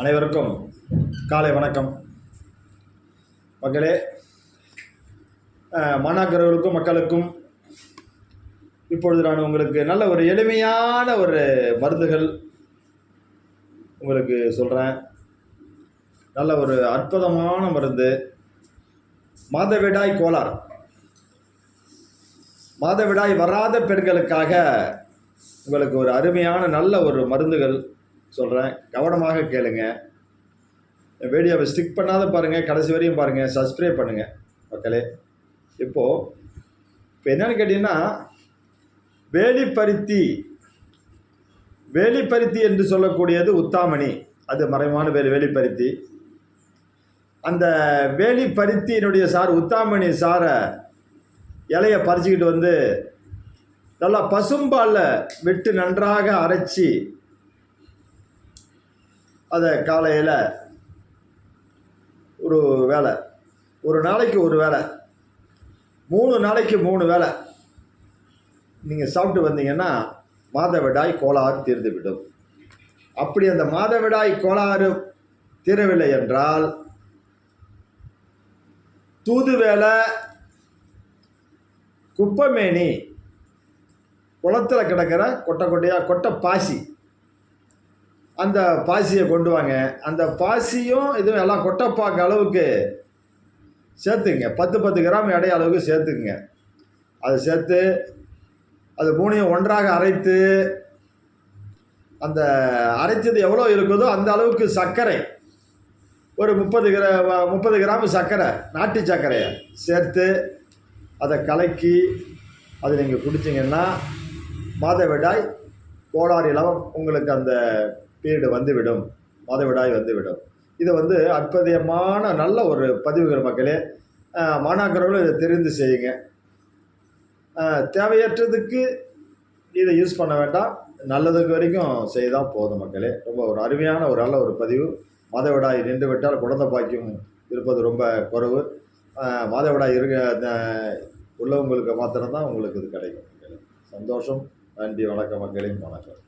அனைவருக்கும் காலை வணக்கம். மக்களே மாணாக்கர்களுக்கும் மக்களுக்கும் இப்பொழுது நான் உங்களுக்கு நல்ல ஒரு எளிமையான ஒரு மருந்துகள் உங்களுக்கு சொல்கிறேன் நல்ல ஒரு அற்புதமான மருந்து. மாதவிடாய் கோளார் மாதவிடாய் வராத பெண்களுக்காக உங்களுக்கு ஒரு அருமையான நல்ல ஒரு மருந்துகள் சொல்கிறேன் கவனமாக கேளுங்க. வீடியோவை ஸ்டிக் பண்ணாத பாருங்கள் கடைசி வரையும் பாருங்கள் சப்ஸ்கிரைப் பண்ணுங்கள் மக்களே இப்போது இப்போ என்னன்னு கேட்டிங்கன்னா வேலிப்பருத்தி வேலிப்பருத்தி என்று சொல்லக்கூடியது உத்தாமணி. அது மறைமான வேலி வேலிப்பருத்தி. அந்த வேலிப்பருத்தியினுடைய சார் உத்தாமணி சாரை இலையை பறிச்சுக்கிட்டு வந்து நல்லா பசும்பாலில் விட்டு நன்றாக அரைச்சி அதை காலையில் ஒரு வேலை ஒரு நாளைக்கு ஒரு வேலை மூணு நாளைக்கு மூணு வேலை. நீங்கள் சாப்பிட்டு வந்தீங்கன்னா மாதவிடாய் கோளாறு தீர்ந்து விடும் அப்படி அந்த மாதவிடாய் கோளாறு தீரவில்லை என்றால் தூதுவேலை குப்பமேனி குளத்தில் கிடக்கிற கொட்டை கொட்டையாக கொட்டை பாசி அந்த பாசியை கொண்டு வாங்க. அந்த பாசியும் இதுவும் எல்லாம் கொட்டைப்பாக்கு அளவுக்கு சேர்த்துக்குங்க. பத்து பத்து கிராம் எடை அளவுக்கு சேர்த்துக்குங்க. அதை சேர்த்து அது மூணையும் ஒன்றாக அரைத்து அந்த அரைத்தது எவ்வளோ இருக்குதோ அந்த அளவுக்கு சர்க்கரை. ஒரு முப்பது கிரா முப்பது கிராம் சர்க்கரை நாட்டு சர்க்கரையை சேர்த்து அதை கலக்கி அதை நீங்கள் குடிச்சிங்கன்னா மாதவிடாய் கோளாறு இலவம் உங்களுக்கு அந்த பீரியடு வந்துவிடும். மாதவிடாய் வந்துவிடும். இது வந்து அற்புதமான நல்ல ஒரு பதிவுகள் மக்களே மாணாக்கர்களும் இதை தெரிந்து செய்யுங்க. தேவையற்றதுக்கு இதை யூஸ் பண்ண வேண்டாம். நல்லதுக்கு வரைக்கும் செய்தால் போதும் மக்களே. ரொம்ப ஒரு அருமையான ஒரு நல்ல ஒரு பதிவு. மாதவிடாய் நின்று விட்டால் குழந்தை பாக்கியம் இருப்பது ரொம்ப குறைவு. மாதவிடாய் இருக்க உள்ளவங்களுக்கு மாத்திரம்தான் உங்களுக்கு இது கிடைக்கும் மக்களே. சந்தோஷம். நன்றி வணக்கம் மக்களையும் வணக்கம்.